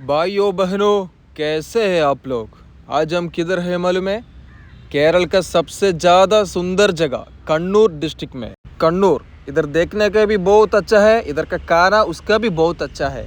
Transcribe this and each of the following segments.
भाइयों बहनों कैसे हैं आप लोग आज हम किधर हैं मालूम है केरल का सबसे ज़्यादा सुंदर जगह कन्नूर डिस्ट्रिक्ट में कन्नूर इधर देखने का भी बहुत अच्छा है इधर का खाना उसका भी बहुत अच्छा है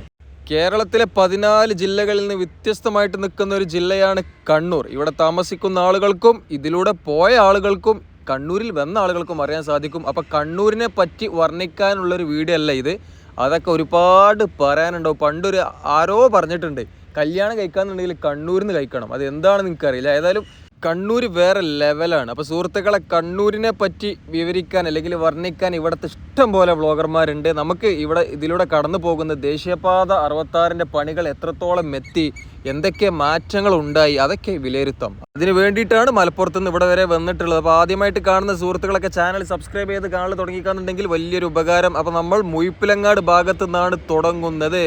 കേരളത്തിലെ പതിനാല് ജില്ലകളിൽ നിന്ന് വ്യത്യസ്തമായിട്ട് നിൽക്കുന്ന ഒരു ജില്ലയാണ് കണ്ണൂർ ഇവിടെ താമസിക്കുന്ന ആളുകൾക്കും ഇതിലൂടെ പോയ ആളുകൾക്കും കണ്ണൂരിൽ വന്ന ആളുകൾക്കും അറിയാൻ സാധിക്കും അപ്പം കണ്ണൂരിനെ പറ്റി വർണ്ണിക്കാനുള്ള ഒരു വീഡിയോ അല്ല ഇത് അതൊക്കെ ഒരുപാട് പറയാനുണ്ടാവും. പണ്ടൊരു ആരോ പറഞ്ഞിട്ടുണ്ട് കല്യാണം കഴിക്കാന്നുണ്ടെങ്കിൽ കണ്ണൂരിൽ നിന്ന് കഴിക്കണം. അത് എന്താണെന്ന് എനിക്കറിയില്ല ഏതായാലും കണ്ണൂർ വേറെ ലെവലാണ് അപ്പോൾ സുഹൃത്തുക്കളെ കണ്ണൂരിനെ പറ്റി വിവരിക്കാൻ അല്ലെങ്കിൽ വർണിക്കാൻ ഇവിടുത്തെ ഇഷ്ടം പോലെ വ്ളോഗർമാരുണ്ട് നമുക്ക് ഇവിടെ ഇതിലൂടെ കടന്നു പോകുന്ന ദേശീയപാത അറുപത്താറിന്റെ പണികൾ എത്രത്തോളം എത്തി എന്തൊക്കെ മാറ്റങ്ങൾ ഉണ്ടായി അതൊക്കെ വിലയിരുത്താം. അതിന് വേണ്ടിയിട്ടാണ് മലപ്പുറത്ത് നിന്ന് ഇവിടെ വരെ വന്നിട്ടുള്ളത്. അപ്പോൾ ആദ്യമായിട്ട് കാണുന്ന സുഹൃത്തുക്കളൊക്കെ ചാനൽ സബ്സ്ക്രൈബ് ചെയ്ത് കാണൽ തുടങ്ങിക്കാന്നുണ്ടെങ്കിൽ വലിയൊരു ഉപകാരം. അപ്പോൾ നമ്മൾ മുയിപ്പിലങ്ങാട് ഭാഗത്തു നിന്നാണ് തുടങ്ങുന്നത്.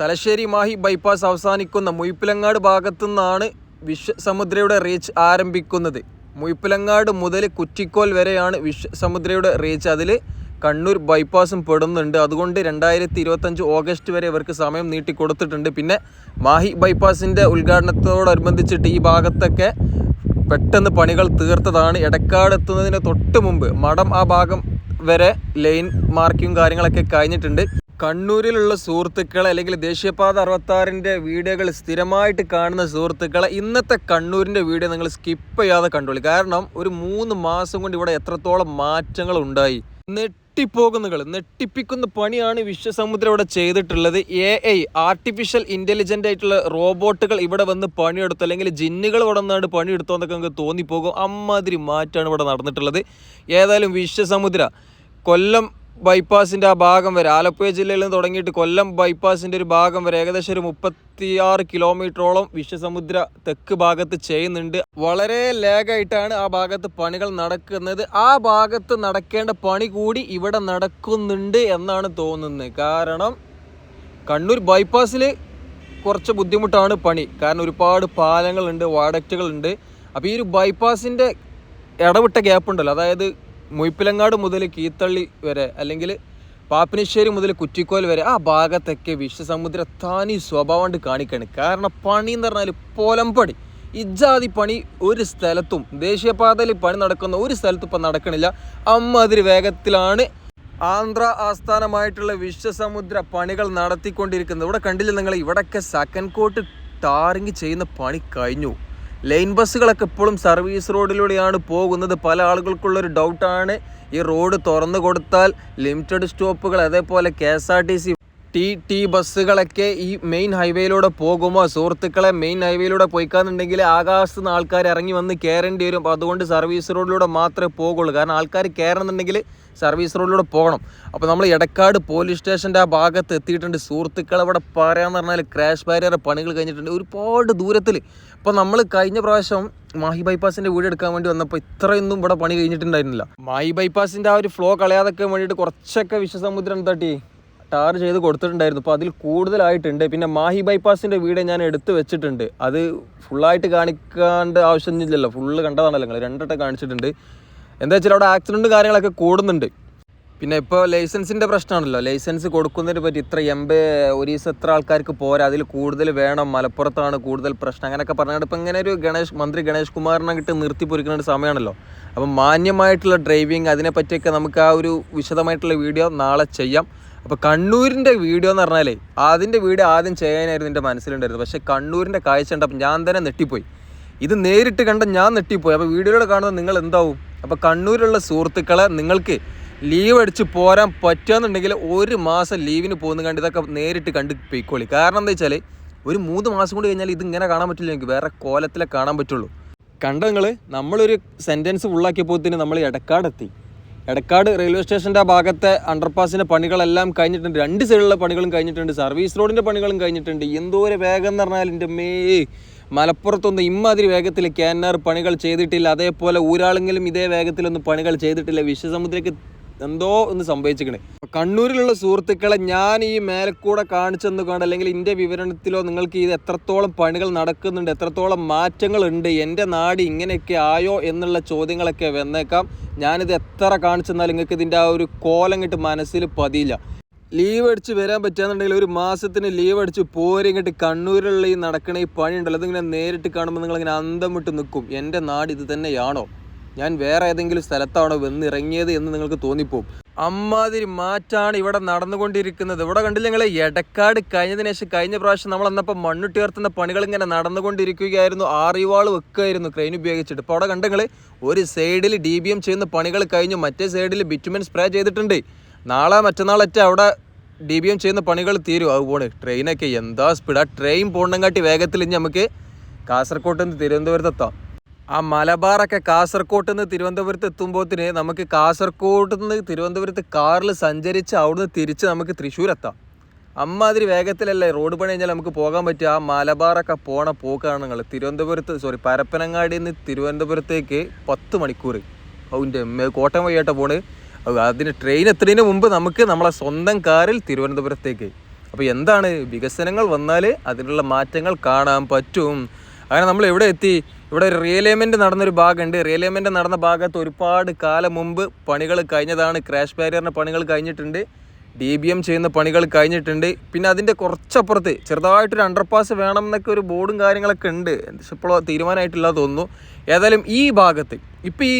തലശ്ശേരി മാഹി ബൈപ്പാസ് അവസാനിക്കുന്ന മുയിപ്പിലങ്ങാട് ഭാഗത്തു നിന്നാണ് വിശ്വസമുദ്രയുടെ റീച്ച് ആരംഭിക്കുന്നത്. മുയ്പ്പിലങ്ങാട് മുതൽ കുറ്റിക്കോൽ വരെയാണ് വിശ്വസമുദ്രയുടെ റീച്ച്. അതിൽ കണ്ണൂർ ബൈപ്പാസും പെടുന്നുണ്ട്. അതുകൊണ്ട് രണ്ടായിരത്തി ഇരുപത്തഞ്ച് ഓഗസ്റ്റ് വരെ ഇവർക്ക് സമയം നീട്ടി കൊടുത്തിട്ടുണ്ട് പിന്നെ മാഹി ബൈപ്പാസിന്റെ ഉദ്ഘാടനത്തോടനുബന്ധിച്ചിട്ട് ഈ ഭാഗത്തൊക്കെ പെട്ടെന്ന് പണികൾ തീർത്തതാണ്. ഇടക്കാട് എത്തുന്നതിന് തൊട്ട് മുമ്പ് മഠം ആ ഭാഗം വരെ ലൈൻ മാർക്കിങ് കാര്യങ്ങളൊക്കെ കഴിഞ്ഞിട്ടുണ്ട്. കണ്ണൂരിലുള്ള സുഹൃത്തുക്കളെ അല്ലെങ്കിൽ ദേശീയപാത അറുപത്താറിന്റെ വീഡിയോകൾ സ്ഥിരമായിട്ട് കാണുന്ന സുഹൃത്തുക്കളെ ഇന്നത്തെ കണ്ണൂരിന്റെ വീഡിയോ നിങ്ങൾ സ്കിപ്പ് ചെയ്യാതെ കണ്ടോളി. കാരണം ഒരു മൂന്ന് മാസം കൊണ്ട് ഇവിടെ എത്രത്തോളം മാറ്റങ്ങൾ ഉണ്ടായി. നെട്ടിപ്പോകുന്നുകൾ നെട്ടിപ്പിക്കുന്ന പണിയാണ് വിശ്വസമുദ്രം ഇവിടെ ചെയ്തിട്ടുള്ളത്. എ ഐ ആർട്ടിഫിഷ്യൽ ഇന്റലിജന്റ് ആയിട്ടുള്ള റോബോട്ടുകൾ ഇവിടെ വന്ന് പണിയെടുത്തു. അല്ലെങ്കിൽ ജിന്നുകൾ ഇവിടെ നിന്നാണ് പണിയെടുത്തോ എന്നൊക്കെ നമുക്ക് തോന്നിപ്പോകും. അമ്മാതിരി മാറ്റമാണ് ഇവിടെ നടന്നിട്ടുള്ളത്. ഏതായാലും വിശ്വസമുദ്ര കൊല്ലം ബൈപ്പാസിന്റെ ആ ഭാഗം വരെ. ആലപ്പുഴ ജില്ലയിൽ നിന്ന് തുടങ്ങിയിട്ട് കൊല്ലം ബൈപ്പാസിന്റെ ഒരു ഭാഗം വരെ. ഏകദേശം ഒരു മുപ്പത്തിയാറ് കിലോമീറ്ററോളം വിശ്വസമുദ്ര തെക്ക് ഭാഗത്ത് ചെയ്യുന്നുണ്ട്. വളരെ ലേഗായിട്ടാണ് ആ ഭാഗത്ത് പണികൾ നടക്കുന്നത്. ആ ഭാഗത്ത് നടക്കേണ്ട പണി കൂടി ഇവിടെ നടക്കുന്നുണ്ട് എന്നാണ് തോന്നുന്നത്. കാരണം കണ്ണൂർ ബൈപ്പാസിൽ കുറച്ച് ബുദ്ധിമുട്ടാണ് പണി. കാരണം ഒരുപാട് പാലങ്ങളുണ്ട് വാഡക്റ്റുകളുണ്ട്. അപ്പോൾ ഈ ഒരു ബൈപ്പാസിന്റെ ഇടവിട്ട ഗ്യാപ്പ് ഉണ്ടല്ലോ അതായത് മുയ്പ്പിലങ്ങാട് മുതൽ കീത്തള്ളി വരെ അല്ലെങ്കിൽ പാപ്പിനിശ്ശേരി മുതൽ കുറ്റിക്കോൽ വരെ ആ ഭാഗത്തൊക്കെ വിശ്വസമുദ്ര താനി സ്വഭാവം കൊണ്ട് കാണിക്കാണ്. കാരണം പണി എന്ന് പറഞ്ഞാൽ പോലംപടി ഇജാതി പണി ഒരു സ്ഥലത്തും ദേശീയപാതയിൽ പണി നടക്കുന്ന ഒരു സ്ഥലത്തും ഇപ്പം നടക്കണില്ല. അമ്മാതിരി വേഗത്തിലാണ് ആന്ധ്ര ആസ്ഥാനമായിട്ടുള്ള വിശ്വസമുദ്ര പണികൾ നടത്തിക്കൊണ്ടിരിക്കുന്നത്. ഇവിടെ കണ്ടില്ല നിങ്ങൾ ഇവിടെയൊക്കെ സെക്കൻഡ് കോട്ട് ടാറിങ് ചെയ്യുന്ന പണി കഴിഞ്ഞു. ലൈൻ ബസ്സുകളൊക്കെ ഇപ്പോഴും സർവീസ് റോഡിലൂടെയാണ് പോകുന്നത്. പല ആളുകൾക്കുള്ള ഒരു ഡൗട്ടാണ് ഈ റോഡ് തുറന്നു കൊടുത്താൽ ലിമിറ്റഡ് സ്റ്റോപ്പുകൾ അതേപോലെ K S R T C T T ബസ്സുകളൊക്കെ ഈ മെയിൻ ഹൈവേയിലൂടെ പോകുമോ? സുഹൃത്തുക്കളെ മെയിൻ ഹൈവേയിലൂടെ പോയിക്കാന്നുണ്ടെങ്കിൽ ആകാശത്ത് നിന്ന് ആൾക്കാർ ഇറങ്ങി വന്ന് കയറേണ്ടി വരും. അപ്പോൾ അതുകൊണ്ട് സർവീസ് റോഡിലൂടെ മാത്രമേ പോകുള്ളൂ. കാരണം ആൾക്കാർ കയറണമെന്നുണ്ടെങ്കിൽ സർവീസ് റോഡിലൂടെ പോകണം. അപ്പോൾ നമ്മൾ എടക്കാട് പോലീസ് സ്റ്റേഷന്റെ ആ ഭാഗത്ത് എത്തിയിട്ടുണ്ട്. സുഹൃത്തുക്കൾ അവിടെ പറയാന്ന് പറഞ്ഞാൽ ക്രാഷ് ബാരിയർ പണികൾ കഴിഞ്ഞിട്ടുണ്ട്. ഒരുപാട് ദൂരത്തിൽ ഇപ്പോൾ നമ്മൾ കഴിഞ്ഞ പ്രാവശ്യം മാഹി ബൈപ്പാസിന്റെ വീട് എടുക്കാൻ വേണ്ടി വന്നപ്പോൾ ഇത്രയൊന്നും ഇവിടെ പണി കഴിഞ്ഞിട്ടുണ്ടായിരുന്നില്ല. മാഹി ബൈപ്പാസിന്റെ ആ ഒരു ഫ്ലോ കളയാതൊക്കെ വേണ്ടിയിട്ട് കുറച്ചൊക്കെ വിശ്വസമുദ്രം തട്ടി ടാർ ചെയ്ത് കൊടുത്തിട്ടുണ്ടായിരുന്നു. അപ്പോൾ അതിൽ കൂടുതലായിട്ടുണ്ട്. പിന്നെ മാഹി ബൈപ്പാസിന്റെ വീട് ഞാൻ എടുത്തു വെച്ചിട്ടുണ്ട്. അത് ഫുള്ളായിട്ട് കാണിക്കാണ്ട് ആവശ്യമൊന്നുമില്ലല്ലോ ഫുള്ള് കണ്ടതാണല്ലോ നിങ്ങൾ രണ്ടട്ടം കാണിച്ചിട്ടുണ്ട്. എന്താ വെച്ചാൽ അവിടെ ആക്സിഡന്റും കാര്യങ്ങളൊക്കെ കൂടുന്നുണ്ട്. പിന്നെ ഇപ്പോൾ ലൈസൻസിന്റെ പ്രശ്നമാണല്ലോ ലൈസൻസ് കൊടുക്കുന്നതിന് പറ്റി ഇത്ര എൺപത് ഒരു ദിവസം എത്ര ആൾക്കാർക്ക് പോരാ. അതിൽ കൂടുതൽ വേണം. മലപ്പുറത്താണ് കൂടുതൽ പ്രശ്നം. അങ്ങനെയൊക്കെ പറഞ്ഞിട്ട് ഇപ്പം ഇങ്ങനെ ഒരു ഗണേഷ് മന്ത്രി ഗണേഷ് കുമാറിനെ കിട്ടി നിർത്തി പൊരിക്കുന്ന ഒരു സമയമാണല്ലോ. അപ്പം മാന്യമായിട്ടുള്ള ഡ്രൈവിങ് അതിനെപ്പറ്റിയൊക്കെ നമുക്ക് ആ ഒരു വിശദമായിട്ടുള്ള വീഡിയോ നാളെ ചെയ്യാം. അപ്പോൾ കണ്ണൂരിന്റെ വീഡിയോ എന്ന് പറഞ്ഞാൽ അതിന്റെ വീഡിയോ ആദ്യം ചെയ്യാനായിരുന്നു എന്റെ മനസ്സിലുണ്ടായിരുന്നത്. പക്ഷേ കണ്ണൂരിന്റെ കാഴ്ച കണ്ടപ്പോൾ ഞാൻ തന്നെ നെട്ടിപ്പോയി ഇത് നേരിട്ട് കണ്ട ഞാൻ നെട്ടിപ്പോയി അപ്പോൾ വീഡിയോയിലൂടെ കാണുന്നത് നിങ്ങൾ എന്താവും അപ്പോൾ കണ്ണൂരിലുള്ള സുഹൃത്തുക്കളെ നിങ്ങൾക്ക് ലീവ് അടിച്ച് പോരാൻ പറ്റുകയെന്നുണ്ടെങ്കിൽ ഒരു മാസം ലീവിന് പോകുന്ന കണ്ട് ഇതൊക്കെ നേരിട്ട് കണ്ട് പൊയ്ക്കോളി. കാരണം എന്താ വെച്ചാൽ ഒരു മൂന്ന് മാസം കൊണ്ട് കഴിഞ്ഞാൽ ഇത് ഇങ്ങനെ കാണാൻ പറ്റില്ല എനിക്ക്. വേറെ കോലത്തിലെ കാണാൻ പറ്റുള്ളൂ. കണ്ടോ നിങ്ങൾ നമ്മളൊരു സെന്റൻസ് ഫുള്ളാക്കിയപ്പോഴത്തേന് നമ്മൾ എടക്കാടെത്തി. എടക്കാട് റെയിൽവേ സ്റ്റേഷന്റെ ആ ഭാഗത്തെ അണ്ടർപാസിന്റെ പണികളെല്ലാം കഴിഞ്ഞിട്ടുണ്ട്. രണ്ട് സൈഡിലുള്ള പണികളും കഴിഞ്ഞിട്ടുണ്ട്. സർവീസ് റോഡിന്റെ പണികളും കഴിഞ്ഞിട്ടുണ്ട്. എന്തോ ഒരു വേഗം എന്ന് പറഞ്ഞാൽ എന്റെ മേ മലപ്പുറത്തൊന്നും ഇമ്മാതിരി വേഗത്തിൽ ക്യാനാർ പണികൾ ചെയ്തിട്ടില്ല. അതേപോലെ ഊരാളെങ്കിലും ഇതേ വേഗത്തിലൊന്നും പണികൾ ചെയ്തിട്ടില്ല. വിശ്വസമുദ്രയ്ക്ക് എന്തോ ഒന്ന് സംഭവിച്ചിരിക്കണേ. കണ്ണൂരിലുള്ള സുഹൃത്തുക്കളെ ഞാൻ ഈ മേലക്കൂടെ കാണിച്ചെന്ന് കണ്ട് അല്ലെങ്കിൽ എന്റെ വിവരണത്തിലോ നിങ്ങൾക്ക് ഇത് എത്രത്തോളം പണികൾ നടക്കുന്നുണ്ട് എത്രത്തോളം മാറ്റങ്ങളുണ്ട് എന്റെ നാട് ഇങ്ങനെയൊക്കെ ആയോ എന്നുള്ള ചോദ്യങ്ങളൊക്കെ വന്നേക്കാം. ഞാനിത് എത്ര കാണിച്ചെന്നാൽ നിങ്ങൾക്ക് ഇതിന്റെ ആ ഒരു കോലം കിട്ട് മനസ്സിൽ പതിയില്ല. ലീവ് അടിച്ച് വരാൻ പറ്റുകയെന്നുണ്ടെങ്കിൽ ഒരു മാസത്തിന് ലീവ് അടിച്ച് പോരിങ്ങോട്ട് കണ്ണൂരിലുള്ള ഈ നടക്കണ ഈ പണി ഉണ്ടല്ലോ അതിങ്ങനെ നേരിട്ട് കാണുമ്പോൾ നിങ്ങളിങ്ങനെ അന്തം വിട്ട് നിൽക്കും. എന്റെ നാട് ഇത് തന്നെയാണോ? ഞാൻ വേറെ ഏതെങ്കിലും സ്ഥലത്താണോ വന്നിറങ്ങിയത് എന്ന് നിങ്ങൾക്ക് തോന്നിപ്പോവും. അമ്മാതിരി മാറ്റാണ് ഇവിടെ നടന്നുകൊണ്ടിരിക്കുന്നത്. ഇവിടെ കണ്ടില്ല നിങ്ങൾ എടക്കാട് കഴിഞ്ഞതിന് ശേഷം കഴിഞ്ഞ പ്രാവശ്യം നമ്മൾ അന്നപ്പോൾ മണ്ണു ഉയർത്തുന്ന പണികൾ ഇങ്ങനെ നടന്നുകൊണ്ടിരിക്കുകയായിരുന്നു. ആറിവാൾ വെക്കുകയായിരുന്നു ക്രെയിൻ ഉപയോഗിച്ചിട്ട്. ഇപ്പോൾ അവിടെ കണ്ടെങ്കിൽ ഒരു സൈഡിൽ ഡി ബി എം ചെയ്യുന്ന പണികൾ കഴിഞ്ഞു. മറ്റേ സൈഡിൽ ബിറ്റുമൻ സ്പ്രേ ചെയ്തിട്ടുണ്ട്. നാളെ മറ്റന്നാളറ്റ അവിടെ ഡി ബി എം ചെയ്യുന്ന പണികൾ തീരും. അത് പോണ്. ട്രെയിനൊക്കെ എന്താ സ്പീഡ് ആ? ട്രെയിൻ പോകണമെങ്കാട്ടി വേഗത്തിൽ ഇനി നമുക്ക് കാസർഗോഡ് നിന്ന് തിരുവനന്തപുരത്ത് എത്താം. ആ മലബാറൊക്കെ കാസർഗോഡ് നിന്ന് തിരുവനന്തപുരത്ത് എത്തുമ്പോഴത്തിന് നമുക്ക് കാസർഗോഡ് നിന്ന് തിരുവനന്തപുരത്ത് കാറിൽ സഞ്ചരിച്ച് അവിടുന്ന് തിരിച്ച് നമുക്ക് തൃശ്ശൂർ എത്താം അമ്മാതിരി വേഗത്തിലല്ലേ റോഡ് പണി കഴിഞ്ഞാൽ നമുക്ക് പോകാൻ പറ്റുക. ആ മലബാറൊക്കെ പോണ പോക്കാണ് നിങ്ങൾ തിരുവനന്തപുരത്ത് സോറി പരപ്പനങ്ങാടിയിൽ നിന്ന് തിരുവനന്തപുരത്തേക്ക് പത്ത് മണിക്കൂർ അതിന്റെ കോട്ടയം വഴിയായിട്ട് പോണ്. അതിന് ട്രെയിൻ എത്തുന്നതിന് മുമ്പ് നമുക്ക് നമ്മളെ സ്വന്തം കാറിൽ തിരുവനന്തപുരത്തേക്ക്. അപ്പോൾ എന്താണ് വികസനങ്ങൾ വന്നാൽ അതിനുള്ള മാറ്റങ്ങൾ കാണാൻ പറ്റും. അങ്ങനെ നമ്മൾ എവിടെ എത്തി? ഇവിടെ ഒരു റിയലൈൻമെന്റ് നടന്നൊരു ഭാഗമുണ്ട്. റിയലൈൻമെന്റ് നടന്ന ഭാഗത്ത് ഒരുപാട് കാലം മുമ്പ് പണികൾ കഴിഞ്ഞതാണ്. ക്രാഷ് ബാരിയറിന്റെ പണികൾ കഴിഞ്ഞിട്ടുണ്ട്. ഡി ബി എം ചെയ്യുന്ന പണികൾ കഴിഞ്ഞിട്ടുണ്ട്. പിന്നെ അതിന്റെ കുറച്ചപ്പുറത്ത് ചെറുതായിട്ടൊരു അണ്ടർപാസ് വേണം എന്നൊക്കെ ഒരു ബോർഡും കാര്യങ്ങളൊക്കെ ഉണ്ട്. ഇപ്പോൾ തീരുമാനമായിട്ടില്ല തോന്നുന്നു. ഏതായാലും ഈ ഭാഗത്ത് ഇപ്പോൾ ഈ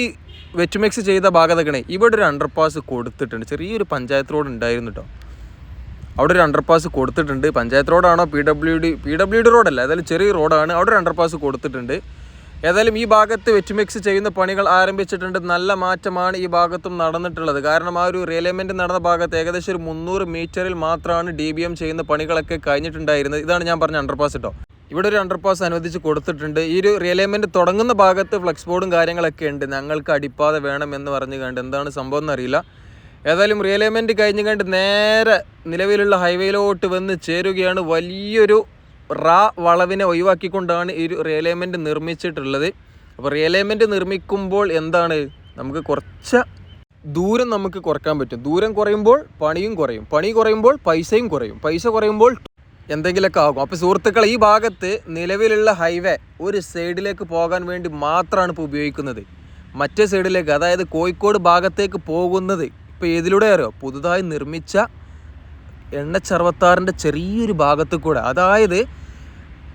വെറ്റുമിക്സ് ചെയ്ത ഭാഗത്തൊക്കെ ഇവിടെ ഒരു അണ്ടർപാസ് കൊടുത്തിട്ടുണ്ട്. ചെറിയൊരു പഞ്ചായത്ത് റോഡ് ഉണ്ടായിരുന്നു കേട്ടോ. അവിടെ ഒരു അണ്ടർപാസ് കൊടുത്തിട്ടുണ്ട്. Panchayat റോഡാണോ? P W D P W D റോഡല്ല ഏതായാലും ചെറിയ റോഡാണ്. അവിടെ ഒരു അണ്ടർപാസ് കൊടുത്തിട്ടുണ്ട്. ഏതായാലും ഈ ഭാഗത്ത് വെച്ച് മിക്സ് ചെയ്യുന്ന പണികൾ ആരംഭിച്ചിട്ടുണ്ട്. നല്ല മാറ്റമാണ് ഈ ഭാഗത്തും നടന്നിട്ടുള്ളത്. കാരണം ആ ഒരു റിയലൈൻമെന്റ് നടന്ന ഭാഗത്ത് ഏകദേശം ഒരു മുന്നൂറ് മീറ്ററിൽ മാത്രമാണ് ഡി ബി എം ചെയ്യുന്ന പണികളൊക്കെ കഴിഞ്ഞിട്ടുണ്ടായിരുന്നത്. ഇതാണ് ഞാൻ പറഞ്ഞ അണ്ടർപാസ് കേട്ടോ ഇവിടെ ഒരു അണ്ടർപാസ് അനുവദിച്ച് കൊടുത്തിട്ടുണ്ട്. ഈ ഒരു റിയലൈൻമെന്റ് തുടങ്ങുന്ന ഭാഗത്ത് ഫ്ലെക്സ് ബോർഡും കാര്യങ്ങളൊക്കെ ഉണ്ട്. ഞങ്ങൾക്ക് അടിപ്പാത വേണം എന്ന് പറഞ്ഞു കണ്ട് എന്താണ് സംഭവം എന്നറിയില്ല ഏതായാലും റിയലൈൻമെന്റ് കഴിഞ്ഞ് കണ്ട് നേരെ നിലവിലുള്ള ഹൈവേയിലോട്ട് വന്ന് ചേരുകയാണ്. വലിയൊരു റാ വളവിനെ ഒഴിവാക്കിക്കൊണ്ടാണ് ഈ ഒരു റിയലൈൻമെന്റ് നിർമ്മിച്ചിട്ടുള്ളത്. അപ്പോൾ റിയലൈൻമെന്റ് നിർമ്മിക്കുമ്പോൾ എന്താണ്? നമുക്ക് കുറച്ച് ദൂരം നമുക്ക് കുറയ്ക്കാൻ പറ്റും. ദൂരം കുറയുമ്പോൾ പണിയും കുറയും. പണി കുറയുമ്പോൾ പൈസയും കുറയും. പൈസ കുറയുമ്പോൾ എന്തെങ്കിലുമൊക്കെ ആകും. അപ്പോൾ സുഹൃത്തുക്കൾ ഈ ഭാഗത്ത് നിലവിലുള്ള ഹൈവേ ഒരു സൈഡിലേക്ക് പോകാൻ വേണ്ടി മാത്രമാണ് ഇപ്പോൾ ഉപയോഗിക്കുന്നത്. മറ്റേ സൈഡിലേക്ക് അതായത് കോഴിക്കോട് ഭാഗത്തേക്ക് പോകുന്നത് ഇപ്പോൾ ഏതിലൂടെ അറിയോ പുതുതായി നിർമ്മിച്ച എണ്ണച്ചർവത്താറിന്റെ ചെറിയൊരു ഭാഗത്ത് കൂടെ അതായത്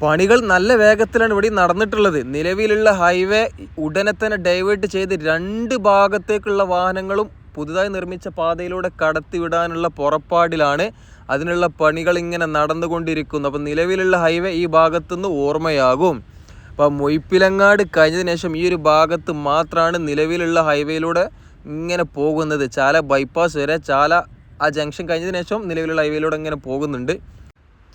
പണികൾ നല്ല വേഗത്തിലാണ് ഇവിടെ നടന്നിട്ടുള്ളത്. നിലവിലുള്ള ഹൈവേ ഉടനെ തന്നെ ഡൈവേർട്ട് ചെയ്ത് രണ്ട് ഭാഗത്തേക്കുള്ള വാഹനങ്ങളും പുതുതായി നിർമ്മിച്ച പാതയിലൂടെ കടത്തിവിടാനുള്ള പുറപ്പാടിലാണ് അതിനുള്ള പണികൾ ഇങ്ങനെ നടന്നുകൊണ്ടിരിക്കുന്നു അപ്പം നിലവിലുള്ള ഹൈവേ ഈ ഭാഗത്തുനിന്ന് ഓർമ്മയാകും. അപ്പം മൊയ്പ്പിലങ്ങാട് കഴിഞ്ഞതിന് ശേഷം ഈ ഒരു ഭാഗത്ത് മാത്രമാണ് നിലവിലുള്ള ഹൈവേയിലൂടെ ഇങ്ങനെ പോകുന്നത്. ചാല ബൈപ്പാസ് വരെ ചാല ആ ജംഗ്ഷൻ കഴിഞ്ഞതിന് ശേഷം നിലവിലുള്ള ഹൈവേയിലൂടെ ഇങ്ങനെ പോകുന്നുണ്ട്.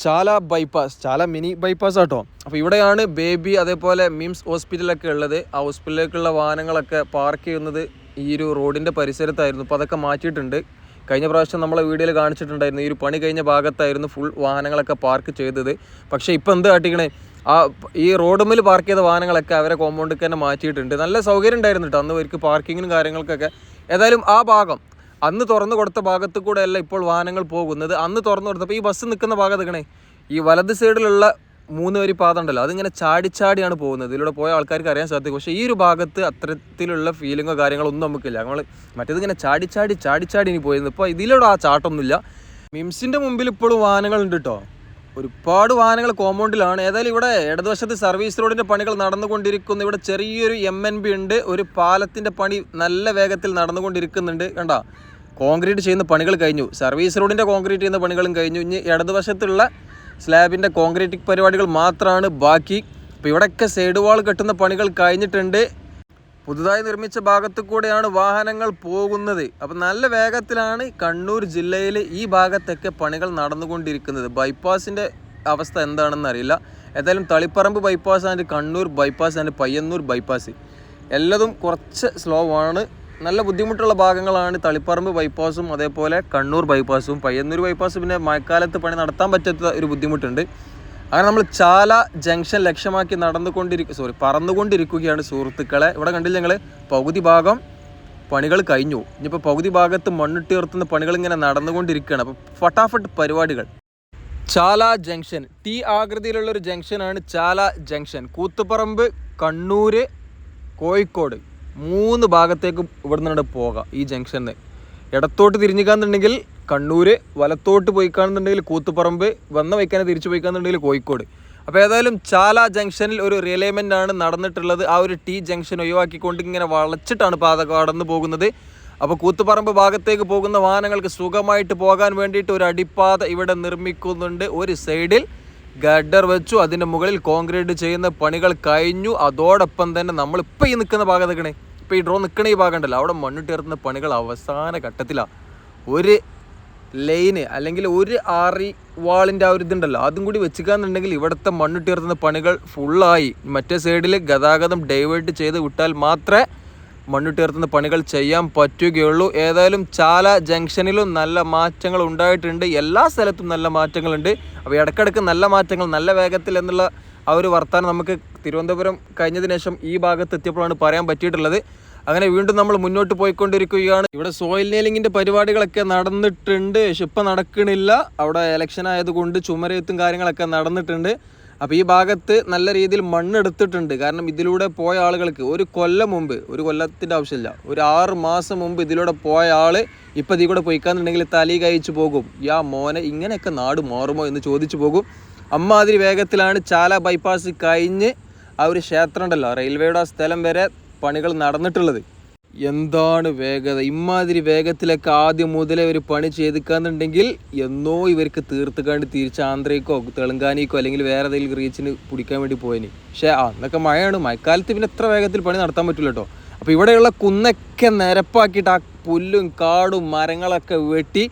Chala bypass Chala mini bypass auto. അപ്പോൾ ഇവിടെയാണ് ബേബി അതേപോലെ മിംസ് ഹോസ്പിറ്റലൊക്കെ ഉള്ളത്. ആ ഹോസ്പിറ്റലിലേക്കുള്ള വാഹനങ്ങളൊക്കെ പാർക്ക് ചെയ്യുന്നത് ഈ ഒരു റോഡിന്റെ പരിസരത്തായിരുന്നു. അപ്പോൾ അതൊക്കെ മാറ്റിയിട്ടുണ്ട്. കഴിഞ്ഞ പ്രാവശ്യം നമ്മളെ വീഡിയോയിൽ കാണിച്ചിട്ടുണ്ടായിരുന്നു. ഈ ഒരു പണി കഴിഞ്ഞ ഭാഗത്തായിരുന്നു ഫുൾ വാഹനങ്ങളൊക്കെ പാർക്ക് ചെയ്തത്. പക്ഷേ ഇപ്പോൾ എന്ത് കാട്ടിക്കണേ? ആ ഈ റോഡുമിൽ പാർക്ക് ചെയ്ത വാഹനങ്ങളൊക്കെ അവരെ കോമ്പൗണ്ടിൽ തന്നെ മാറ്റിയിട്ടുണ്ട്. നല്ല സൗകര്യം ഉണ്ടായിരുന്നു കേട്ടോ അന്ന് അവർക്ക് പാർക്കിങ്ങിനും കാര്യങ്ങൾക്കൊക്കെ. ഏതായാലും ആ ഭാഗം അന്ന് തുറന്നു കൊടുത്ത ഭാഗത്ത് കൂടെ അല്ല ഇപ്പോൾ വാഹനങ്ങൾ പോകുന്നത്. അന്ന് തുറന്നു കൊടുത്തപ്പോൾ ഈ ബസ് നിൽക്കുന്ന ഭാഗം നിൽക്കണേ ഈ വലത് സൈഡിലുള്ള മൂന്ന് വരി പാത ഉണ്ടല്ലോ അതിങ്ങനെ ചാടിച്ചാടിയാണ് പോകുന്നത്. ഇതിലൂടെ പോയ ആൾക്കാർക്ക് അറിയാൻ സാധിക്കും. പക്ഷേ ഈ ഒരു ഭാഗത്ത് അത്തരത്തിലുള്ള ഫീലിങ്ങോ കാര്യങ്ങളോ ഒന്നും നമുക്കില്ല. നമ്മൾ മറ്റേത് ഇങ്ങനെ ചാടി ചാടി ഇനി പോയിരുന്നു ഇപ്പോൾ ഇതിലൂടെ ആ ചാട്ടമൊന്നുമില്ല മിംസിന്റെ മുമ്പിൽ ഇപ്പോഴും വാഹനങ്ങളുണ്ട് കേട്ടോ ഒരുപാട് വാഹനങ്ങൾ കോമ്പൗണ്ടിലാണ് ഏതായാലും ഇവിടെ ഇടതുവശത്ത് സർവീസ് റോഡിന്റെ പണികൾ നടന്നുകൊണ്ടിരിക്കുന്നു. ഇവിടെ ചെറിയൊരു എം എൻ ബി ഉണ്ട്. ഒരു പാലത്തിന്റെ പണി നല്ല വേഗത്തിൽ നടന്നുകൊണ്ടിരിക്കുന്നുണ്ട്. കണ്ട? കോൺക്രീറ്റ് ചെയ്യുന്ന പണികൾ കഴിഞ്ഞു. സർവീസ് റോഡിന്റെ കോൺക്രീറ്റ് ചെയ്യുന്ന പണികളും കഴിഞ്ഞു. ഇനി ഇടതുവശത്തുള്ള സ്ലാബിന്റെ കോൺക്രീറ്റ് പരിപാടികൾ മാത്രമാണ് ബാക്കി. അപ്പോൾ ഇവിടെയൊക്കെ സൈഡ് വാൾ കെട്ടുന്ന പണികൾ കഴിഞ്ഞിട്ടുണ്ട്. പുതുതായി നിർമ്മിച്ച ഭാഗത്തു കൂടെയാണ് വാഹനങ്ങൾ പോകുന്നത്. അപ്പം നല്ല വേഗത്തിലാണ് കണ്ണൂർ ജില്ലയിൽ ഈ ഭാഗത്തൊക്കെ പണികൾ നടന്നുകൊണ്ടിരിക്കുന്നത്. ബൈപ്പാസിന്റെ അവസ്ഥ എന്താണെന്ന് അറിയില്ല. ഏതായാലും Taliparamba bypass and Kannur bypass and Payyanur bypass. എല്ലതും കുറച്ച് സ്ലോ ആണ്. നല്ല ബുദ്ധിമുട്ടുള്ള ഭാഗങ്ങളാണ് തളിപ്പറമ്പ് ബൈപ്പാസും അതേപോലെ കണ്ണൂർ ബൈപ്പാസും. പയ്യന്നൂർ ബൈപ്പാസ് പിന്നെ മഴക്കാലത്ത് പണി നടത്താൻ പറ്റാത്ത ഒരു ബുദ്ധിമുട്ടുണ്ട്. അങ്ങനെ നമ്മൾ ചാല ജംഗ്ഷൻ ലക്ഷ്യമാക്കി നടന്നുകൊണ്ടിരിക്കുക സോറി പറന്നുകൊണ്ടിരിക്കുകയാണ് സുഹൃത്തുക്കളെ. ഇവിടെ കണ്ടില്ല ഞങ്ങൾ പകുതി ഭാഗം പണികൾ കഴിഞ്ഞു. ഇനിയിപ്പോൾ പകുതി ഭാഗത്ത് മണ്ണിട്ട് ഉയർത്തുന്ന പണികൾ ഇങ്ങനെ നടന്നുകൊണ്ടിരിക്കുകയാണ്. അപ്പോൾ ഫട്ടാഫട്ട് പരിപാടികൾ. ചാല ജംഗ്ഷൻ. ടി ആകൃതിയിലുള്ള ഒരു ജംഗ്ഷനാണ് ചാല ജംഗ്ഷൻ. കൂത്തുപറമ്പ് കണ്ണൂർ കോഴിക്കോട്. മൂന്ന് ഭാഗത്തേക്ക് ഇവിടെ നിന്നാണ് പോകാം ഈ ജംഗ്ഷനിൽ ഇടത്തോട്ട് തിരിഞ്ഞിക്കാന്നുണ്ടെങ്കിൽ കണ്ണൂർ വലത്തോട്ട് പോയി കാണുന്നുണ്ടെങ്കിൽ കൂത്തുപറമ്പ് വന്ന വയ്ക്കാൻ തിരിച്ചു പോയി കാണുന്നുണ്ടെങ്കിൽ കോഴിക്കോട്. അപ്പോൾ ഏതായാലും ചാല ജംഗ്ഷനിൽ ഒരു റിലൈൻമെന്റ് ആണ് നടന്നിട്ടുള്ളത്. ആ ഒരു ടി ജംഗ്ഷൻ ഒഴിവാക്കിക്കൊണ്ട് ഇങ്ങനെ വളച്ചിട്ടാണ് പാത കടന്നു പോകുന്നത്. അപ്പോൾ കൂത്തുപറമ്പ് ഭാഗത്തേക്ക് പോകുന്ന വാഹനങ്ങൾക്ക് സുഖമായിട്ട് പോകാൻ വേണ്ടിയിട്ട് ഒരു അടിപ്പാത ഇവിടെ നിർമ്മിക്കുന്നുണ്ട്. ഒരു സൈഡിൽ ഗഡർ വെച്ചു അതിന്റെ മുകളിൽ കോൺക്രീറ്റ് ചെയ്യുന്ന പണികൾ കഴിഞ്ഞു. അതോടൊപ്പം തന്നെ നമ്മളിപ്പോൾ ഈ നിൽക്കുന്ന ഭാഗത്തേക്കണേ ഇപ്പോൾ ഈ ഡ്രോ നിൽക്കണ ഈ ഭാഗം ഉണ്ടല്ലോ. അവിടെ മണ്ണിട്ടേർത്തുന്ന പണികൾ അവസാന ഘട്ടത്തിലാണ് ഒരു ലൈന് അല്ലെങ്കിൽ ഒരു ആറി വാളിന്റെ ആ ഒരു ഇതുണ്ടല്ലോ അതും കൂടി വെച്ചിക്കാന്നുണ്ടെങ്കിൽ ഇവിടുത്തെ മണ്ണിട്ടുയർത്തുന്ന പണികൾ ഫുള്ളായി മറ്റേ സൈഡിൽ ഗതാഗതം ഡൈവേർട്ട് ചെയ്ത് വിട്ടാൽ മാത്രമേ മണ്ണിട്ടുയർത്തുന്ന പണികൾ ചെയ്യാൻ പറ്റുകയുള്ളൂ. ഏതായാലും ചാല ജംഗ്ഷനിലും നല്ല മാറ്റങ്ങൾ ഉണ്ടായിട്ടുണ്ട്. എല്ലാ സ്ഥലത്തും നല്ല മാറ്റങ്ങളുണ്ട്. അപ്പോൾ ഇടയ്ക്കിടയ്ക്ക് നല്ല മാറ്റങ്ങൾ നല്ല വേഗത്തിൽ എന്നുള്ള ആ ഒരു വർത്താനം നമുക്ക് തിരുവനന്തപുരം കഴിഞ്ഞതിന് ശേഷം ഈ ഭാഗത്ത് എത്തിയപ്പോഴാണ് പറയാൻ പറ്റിയിട്ടുള്ളത്. അങ്ങനെ വീണ്ടും നമ്മൾ മുന്നോട്ട് പോയിക്കൊണ്ടിരിക്കുകയാണ്. ഇവിടെ സോയിൽ നെയിലിങ്ങിന്റെ പരിപാടികളൊക്കെ നടന്നിട്ടുണ്ട്. പക്ഷെ ഇപ്പം നടക്കണില്ല. അവിടെ ഇലക്ഷൻ ആയതുകൊണ്ട് ചുമരയത്തും കാര്യങ്ങളൊക്കെ നടന്നിട്ടുണ്ട്. അപ്പോൾ ഈ ഭാഗത്ത് നല്ല രീതിയിൽ മണ്ണെടുത്തിട്ടുണ്ട്. കാരണം ഇതിലൂടെ പോയ ആളുകൾക്ക് ഒരു കൊല്ലം മുമ്പ് ഒരു കൊല്ലത്തിന്റെ ആവശ്യമില്ല ഒരു ആറ് മാസം മുമ്പ് ഇതിലൂടെ പോയ ആൾ ഇപ്പം ഇതിൽ കൂടെ പോയിക്കാന്നുണ്ടെങ്കിൽ തലി കഴിച്ചു പോകും. യാ മോനെ ഇങ്ങനെയൊക്കെ നാട് മാറുമോ എന്ന് ചോദിച്ചു പോകും. അമ്മാതിരി വേഗത്തിലാണ് ചാല ബൈപ്പാസ് കഴിഞ്ഞ് ആ ഒരു ക്ഷേത്രം ഉണ്ടല്ലോ റെയിൽവേയുടെ ആ സ്ഥലം വരെ പണികൾ നടന്നിട്ടുള്ളത്. എന്താണ് വേഗത? ഇമാതിരി വേഗത്തിലൊക്കെ ആദ്യം മുതലേ ഒരു പണി ചെയ്തിക്കാന്നുണ്ടെങ്കിൽ എന്നോ ഇവർക്ക് തീർത്ത് കണ്ട് തിരിച്ച് ആന്ധ്രയ്ക്കോ തെലങ്കാനയ്ക്കോ അല്ലെങ്കിൽ വേറെ ഏതെങ്കിലും റീച്ചിന് പിടിക്കാൻ വേണ്ടി പോയനി. പക്ഷേ അന്നൊക്കെ മഴയാണ്. മഴക്കാലത്ത് പിന്നെ എത്ര വേഗത്തിൽ പണി നടത്താൻ പറ്റില്ല കേട്ടോ. അപ്പോൾ ഇവിടെയുള്ള കുന്നൊക്കെ നിരപ്പാക്കിയിട്ട് ആ പുല്ലും കാടും മരങ്ങളൊക്കെ വെട്ടി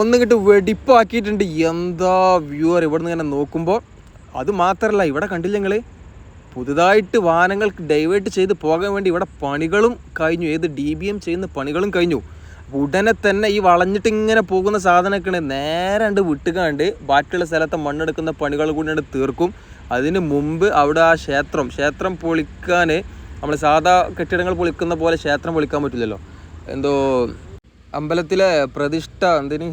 ഒന്നുകിട്ട് വെടിപ്പാക്കിയിട്ടുണ്ട്. എന്താ വ്യൂവർ ഇവിടെ നിന്ന് ഇങ്ങനെ നോക്കുമ്പോൾ അത് മാത്രമല്ല ഇവിടെ കണ്ടില്ല നിങ്ങൾ പുതുതായിട്ട് വാഹനങ്ങൾക്ക് ഡൈവേർട്ട് ചെയ്ത് പോകാൻ വേണ്ടി ഇവിടെ പണികളും കഴിഞ്ഞു. ഏത് ഡി ബി എം ചെയ്യുന്ന പണികളും കഴിഞ്ഞു. അപ്പോൾ ഉടനെ തന്നെ ഈ വളഞ്ഞിട്ട് ഇങ്ങനെ പോകുന്ന സാധനമൊക്കെ നേരെ കണ്ട് വിട്ടുകാണ്ട് ബാക്കിയുള്ള സ്ഥലത്തെ മണ്ണെടുക്കുന്ന പണികൾ കൂടി തീർക്കും. അതിന് മുമ്പ് അവിടെ ആ ക്ഷേത്രം ക്ഷേത്രം പൊളിക്കാൻ നമ്മൾ സാധാ കെട്ടിടങ്ങൾ പൊളിക്കുന്ന പോലെ ക്ഷേത്രം പൊളിക്കാൻ പറ്റില്ലല്ലോ. എന്തോ അമ്പലത്തിലെ പ്രതിഷ്ഠ എന്തിന്?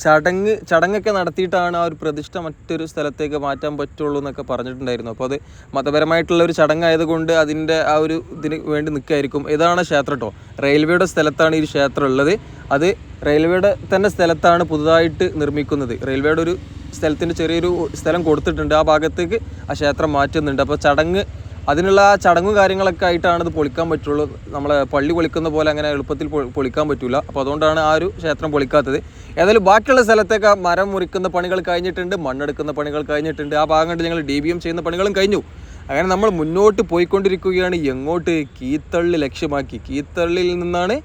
ചടങ്ങ് ചടങ്ങൊക്കെ നടത്തിയിട്ടാണ് ആ ഒരു പ്രതിഷ്ഠ മറ്റൊരു സ്ഥലത്തേക്ക് മാറ്റാൻ പറ്റുള്ളൂ എന്നൊക്കെ പറഞ്ഞിട്ടുണ്ടായിരുന്നു. അപ്പോൾ അത് മതപരമായിട്ടുള്ള ഒരു ചടങ്ങായതുകൊണ്ട് അതിന്റെ ആ ഒരു ഇതിന് വേണ്ടി നിൽക്കായിരിക്കും. ഇതാണ് ക്ഷേത്രം കേട്ടോ റെയിൽവേയുടെ സ്ഥലത്താണ് ഈ ക്ഷേത്രം ഉള്ളത്. അത് റെയിൽവേയുടെ തന്നെ സ്ഥലത്താണ് പുതുതായിട്ട് നിർമ്മിക്കുന്നത്. റെയിൽവേയുടെ ഒരു സ്ഥലത്തിന്റെ ചെറിയൊരു സ്ഥലം കൊടുത്തിട്ടുണ്ട്. ആ ഭാഗത്തേക്ക് ആ ക്ഷേത്രം മാറ്റുന്നുണ്ട്. അപ്പോൾ ചടങ്ങ് അതിനുള്ള ചടങ്ങും കാര്യങ്ങളൊക്കെ ആയിട്ടാണ് ഇത് പൊളിക്കാൻ പറ്റുള്ളൂ. നമ്മളെ പള്ളി പൊളിക്കുന്ന പോലെ അങ്ങനെ എളുപ്പത്തിൽ പൊളിക്കാൻ പറ്റില്ല അപ്പോൾ അതുകൊണ്ടാണ് ആ ഒരു ക്ഷേത്രം പൊളിക്കാത്തത്. ഏതായാലും ബാക്കിയുള്ള സ്ഥലത്തേക്ക് മരം മുറിക്കുന്ന പണികൾ കഴിഞ്ഞിട്ടുണ്ട് മണ്ണെടുക്കുന്ന പണികൾ കഴിഞ്ഞിട്ടുണ്ട്. ആ ഭാഗം കണ്ട് ഞങ്ങൾ ഡി ബി എം ചെയ്യുന്ന പണികളും കഴിഞ്ഞു. അങ്ങനെ നമ്മൾ മുന്നോട്ട് പോയിക്കൊണ്ടിരിക്കുകയാണ്. എങ്ങോട്ട്? കീത്തള്ളി ലക്ഷ്യമാക്കി. കീത്തള്ളിയിൽ നിന്നാണ്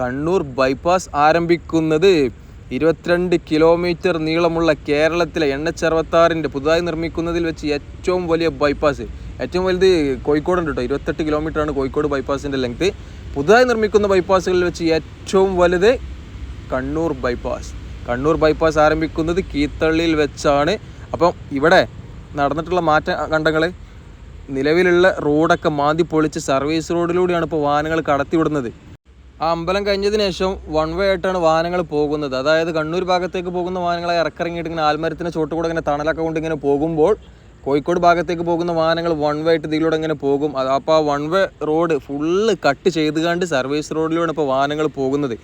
കണ്ണൂർ ബൈപ്പാസ് ആരംഭിക്കുന്നത്. ഇരുപത്തിരണ്ട് കിലോമീറ്റർ നീളമുള്ള കേരളത്തിലെ എൻ എച്ച് അറുപത്താറിന്റെ പുതുതായി നിർമ്മിക്കുന്നതിൽ വെച്ച് ഏറ്റവും വലിയ ബൈപ്പാസ്. ഏറ്റവും വലുത് കോഴിക്കോടുണ്ട് കേട്ടോ. ഇരുപത്തെട്ട് കിലോമീറ്ററാണ് കോഴിക്കോട് ബൈപ്പാസിന്റെ ലെങ്ത് പുതുതായി നിർമ്മിക്കുന്ന ബൈപ്പാസുകളിൽ വെച്ച് ഏറ്റവും വലുത് കണ്ണൂർ ബൈപ്പാസ്. കണ്ണൂർ ബൈപ്പാസ് ആരംഭിക്കുന്നത് കീത്തള്ളിയിൽ വെച്ചാണ്. അപ്പം ഇവിടെ നടന്നിട്ടുള്ള മാറ്റ കണ്ടങ്ങൾ നിലവിലുള്ള റോഡൊക്കെ മാന്തി പൊളിച്ച് സർവീസ് റോഡിലൂടെയാണ് ഇപ്പോൾ വാഹനങ്ങൾ കടത്തിവിടുന്നത്. ആ അമ്പലം കഴിഞ്ഞതിന് ശേഷം വൺ വേ ആയിട്ടാണ് വാഹനങ്ങൾ പോകുന്നത്. അതായത് കണ്ണൂർ ഭാഗത്തേക്ക് പോകുന്ന വാഹനങ്ങളെ ഇറക്കിറങ്ങിയിട്ട് ഇങ്ങനെ ആൽമരത്തിന് ചോട്ട് കൂടെ ഇങ്ങനെ തണലൊക്കെ കൊണ്ട് ഇങ്ങനെ പോകുമ്പോൾ കോഴിക്കോട് ഭാഗത്തേക്ക് പോകുന്ന വാഹനങ്ങൾ വൺ വേ ആയിട്ട് ഇതിലൂടെ ഇങ്ങനെ പോകും. അപ്പോൾ ആ one way road full cut ചെയ്ത് കണ്ട് സർവീസ് റോഡിലൂടെ ഇപ്പോൾ വാഹനങ്ങൾ പോകുന്നത്.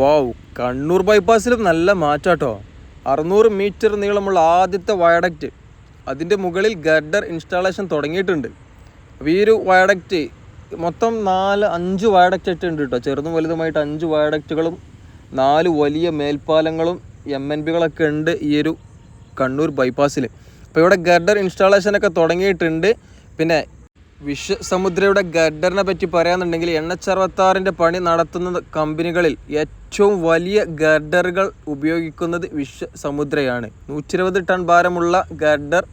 വാവ് കണ്ണൂർ ബൈപ്പാസിലും നല്ല മാറ്റാട്ടോ. അറുന്നൂറ് മീറ്റർ നീളമുള്ള ആദ്യത്തെ വയഡക്റ്റ് അതിന്റെ മുകളിൽ ഗർഡർ ഇൻസ്റ്റാളേഷൻ തുടങ്ങിയിട്ടുണ്ട്. അപ്പോൾ ഈ ഒരു വയഡക്റ്റ് മൊത്തം നാല് അഞ്ച് വയഡക്റ്റ് ഉണ്ട് കേട്ടോ ചെറുതും വലുതുമായിട്ട് അഞ്ച് വയഡക്റ്റുകളും നാല് വലിയ മേൽപ്പാലങ്ങളും എം എൻ ബികളൊക്കെ ഉണ്ട് ഈ ഒരു കണ്ണൂർ ബൈപ്പാസിൽ അപ്പോൾ ഇവിടെ ഗഡർ ഇൻസ്റ്റാളേഷനൊക്കെ തുടങ്ങിയിട്ടുണ്ട്. പിന്നെ വിശ്വസമുദ്രയുടെ ഗഡറിനെ പറ്റി പറയാന്നുണ്ടെങ്കിൽ എണ്ണച്ചറുപത്താറിന്റെ പണി നടത്തുന്ന കമ്പനികളിൽ ഏറ്റവും വലിയ ഗഡറുകൾ ഉപയോഗിക്കുന്നത് വിശ്വസമുദ്രയാണ്. നൂറ്റി ഇരുപത് ടൺ ഭാരമുള്ള ഗഡർ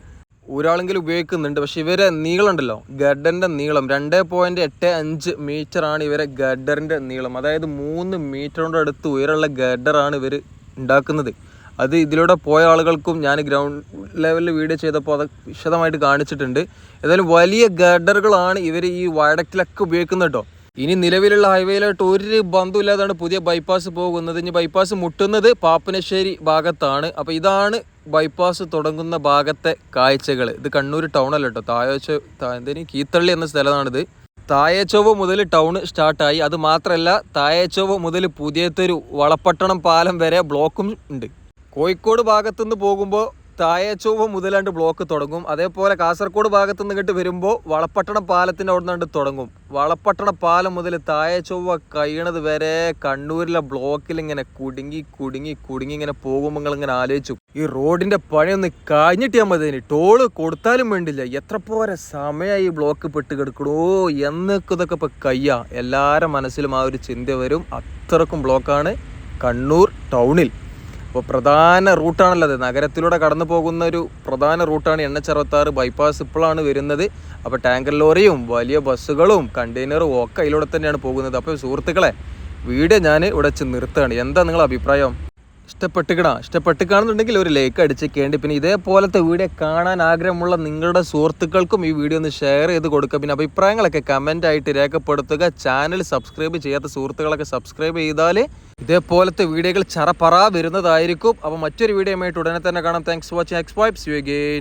ഒരാളെങ്കിലും ഉപയോഗിക്കുന്നുണ്ട്. പക്ഷേ ഇവരെ നീളം ഉണ്ടല്ലോ ഗഡറിന്റെ നീളം രണ്ട് പോയിന്റ് എട്ട് അഞ്ച് മീറ്ററാണ് ഇവരെ ഗഡറിന്റെ നീളം. അതായത് മൂന്ന് മീറ്ററിന്റെ അടുത്ത് ഉയരമുള്ള ഗഡറാണ് ഇവർ ഉണ്ടാക്കുന്നത്. അത് ഇതിലൂടെ പോയ ആളുകൾക്കും ഞാൻ ഗ്രൗണ്ട് ലെവലിൽ വീഡിയോ ചെയ്തപ്പോൾ അത് വിശദമായിട്ട് കാണിച്ചിട്ടുണ്ട്. ഏതായാലും വലിയ ഗഡറുകളാണ് ഇവർ ഈ വയഡക്റ്റിലൊക്കെ ഉപയോഗിക്കുന്നത് കേട്ടോ. ഇനി നിലവിലുള്ള ഹൈവേയിലോട്ട് ഒരു ബന്ധമില്ലാതാണ് പുതിയ ബൈപ്പാസ് പോകുന്നത്. ഇനി ബൈപ്പാസ് മുട്ടുന്നത് പാപ്പനശ്ശേരി ഭാഗത്താണ്. അപ്പോൾ ഇതാണ് ബൈപ്പാസ് തുടങ്ങുന്ന ഭാഗത്തെ കാഴ്ചകൾ ഇത് കണ്ണൂർ ടൗൺ അല്ല കേട്ടോ. തായോച്ച എന്തേലും കീത്തള്ളി എന്ന സ്ഥലമാണിത്. തായേച്ചോവ് മുതൽ ടൗൺ സ്റ്റാർട്ടായി അത് മാത്രമല്ല തായേച്ചോവ് മുതൽ പുതിയത്തൊരു വളപ്പട്ടണം പാലം വരെ ബ്ലോക്കും ഉണ്ട്. കോഴിക്കോട് ഭാഗത്തുനിന്ന് പോകുമ്പോൾ തായച്ചൊവ്വ മുതലാണ്ട് ബ്ലോക്ക് തുടങ്ങും. അതേപോലെ കാസർഗോഡ് ഭാഗത്തു നിന്ന് ഇങ്ങോട്ട് വരുമ്പോൾ വളപ്പട്ടണം പാലത്തിന്റെ അവിടെ നിന്നാണ്ട് തുടങ്ങും. വളപ്പട്ടണ പാലം മുതൽ തായച്ചൊവ്വ കഴിയണത് വരെ കണ്ണൂരിലെ ബ്ലോക്കിൽ ഇങ്ങനെ കുടുങ്ങി കുടുങ്ങി കുടുങ്ങി ഇങ്ങനെ പോകുമ്പോൾ നിങ്ങൾ ഇങ്ങനെ ആലോചിച്ചു. ഈ റോഡിന്റെ പണിയൊന്ന് കഴിഞ്ഞിട്ട് മതി ടോൾ കൊടുത്താലും വേണ്ടില്ല. എത്ര പോരെ സമയമായി ഈ ബ്ലോക്ക് പെട്ട് കിടക്കണോ. എന്നൊക്കെ ഇതൊക്കെ ഇപ്പൊ കയ്യാ. എല്ലാവരുടെ മനസ്സിലും ആ ഒരു ചിന്ത വരും. അത്രക്കും ബ്ലോക്കാണ് കണ്ണൂർ ടൗണിൽ അപ്പോൾ പ്രധാന റൂട്ടാണല്ലോ അത്. നഗരത്തിലൂടെ കടന്നു പോകുന്ന ഒരു പ്രധാന റൂട്ടാണ് എൻ എച്ച് ബൈപ്പാസ് ഇപ്പോഴാണ് വരുന്നത്. അപ്പോൾ ടാങ്കർ ലോറിയും വലിയ ബസ്സുകളും കണ്ടെയ്നറും ഒക്കെ അതിലൂടെ തന്നെയാണ് പോകുന്നത്. അപ്പോൾ സുഹൃത്തുക്കളെ വീഡിയോ ഞാൻ ഇവിടെ വെച്ച് നിർത്തുകയാണ്. എന്താ നിങ്ങളുടെ അഭിപ്രായം? ഇഷ്ടപ്പെട്ടുകണ ഇഷ്ടപ്പെട്ടുകയാണെന്നുണ്ടെങ്കിൽ ഒരു ലൈക്ക് അടിച്ചേക്കേണ്ടി. പിന്നെ ഇതേപോലത്തെ വീഡിയോ കാണാൻ ആഗ്രഹമുള്ള നിങ്ങളുടെ സുഹൃത്തുക്കൾക്കും ഈ വീഡിയോ ഒന്ന് ഷെയർ ചെയ്ത് കൊടുക്കുക പിന്നെ അഭിപ്രായങ്ങളൊക്കെ കമന്റ് ആയിട്ട് രേഖപ്പെടുത്തുക. ചാനൽ സബ്സ്ക്രൈബ് ചെയ്യാത്ത സുഹൃത്തുക്കളൊക്കെ സബ്സ്ക്രൈബ് ചെയ്താൽ ഇതേപോലത്തെ വീഡിയോകൾ ചറപറ വരുന്നതായിരിക്കും. അപ്പോൾ മറ്റൊരു വീഡിയോ ആയിട്ട് ഉടനെ തന്നെ കാണാം. Thanks watching X vibes you again